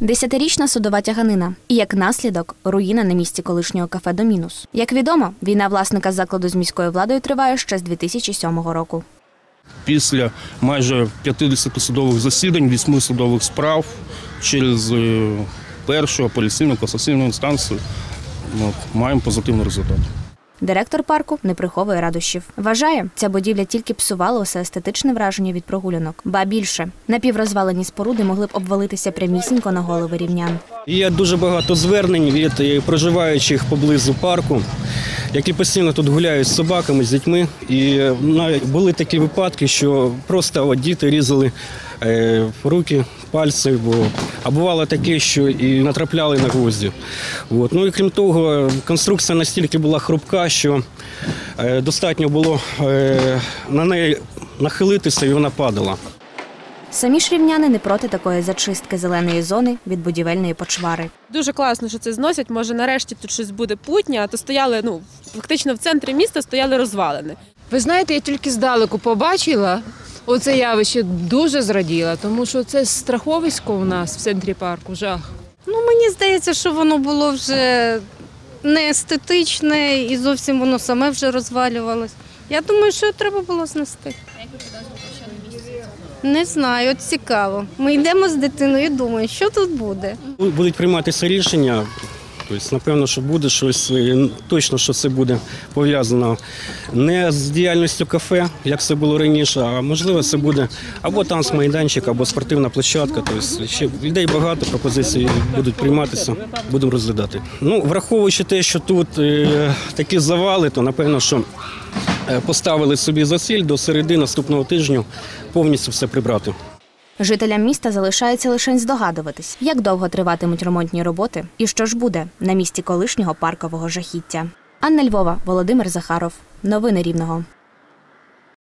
Десятирічна судова тяганина і як наслідок руїна на місці колишнього кафе Домінус. Як відомо, війна власника закладу з міською владою триває ще з 2007 року. Після майже 50 судових засідань, 8 судових справ через е, першу апеляційну касаційну інстанцію ну, маємо позитивний результат. Директор парку не приховує радощів. Вважає, ця будівля тільки псувала усе естетичне враження від прогулянок. Ба більше напіврозвалені споруди могли б обвалитися прямісінько на голови рівнян. Є дуже багато звернень від е, проживаючих поблизу парку, які постійно тут гуляють з собаками, з дітьми. І е, були такі випадки, що просто діти різали е, руки, пальці, бо а бувало таке, що і натрапляли на гвозді. От. Ну і крім того, конструкція настільки була хрупка, що е, достатньо було е, на неї нахилитися, і вона падала. Самі ж рівняни не проти такої зачистки зеленої зони від будівельної почвари. Дуже класно, що це зносять. Може, нарешті тут щось буде путнє, а то стояли, ну, фактично в центрі міста стояли розвалини. Ви знаєте, я тільки здалеку побачила оце явище, дуже зраділа, тому що це страховисько у нас в центрі парку, жах. Ну, мені здається, що воно було вже не естетичне і зовсім воно саме вже розвалювалось. Я думаю, що треба було знести. Не знаю, от цікаво. Ми йдемо з дитиною і думаємо, що тут буде. Будуть прийматися рішення. Тобто, напевно, що буде щось, точно, що це буде пов'язано не з діяльністю кафе, як це було раніше, а можливо, це буде або танцмайданчик, або спортивна площадка. Тобто ще людей багато, пропозиції будуть прийматися, будемо розглядати. Ну, враховуючи те, що тут е, такі завали, то напевно, що е, поставили собі за ціль до середи наступного тижня повністю все прибрати. Жителям міста залишається лише здогадуватись, як довго триватимуть ремонтні роботи і що ж буде на місці колишнього паркового жахіття. Анна Львова, Володимир Захаров. Новини Рівного.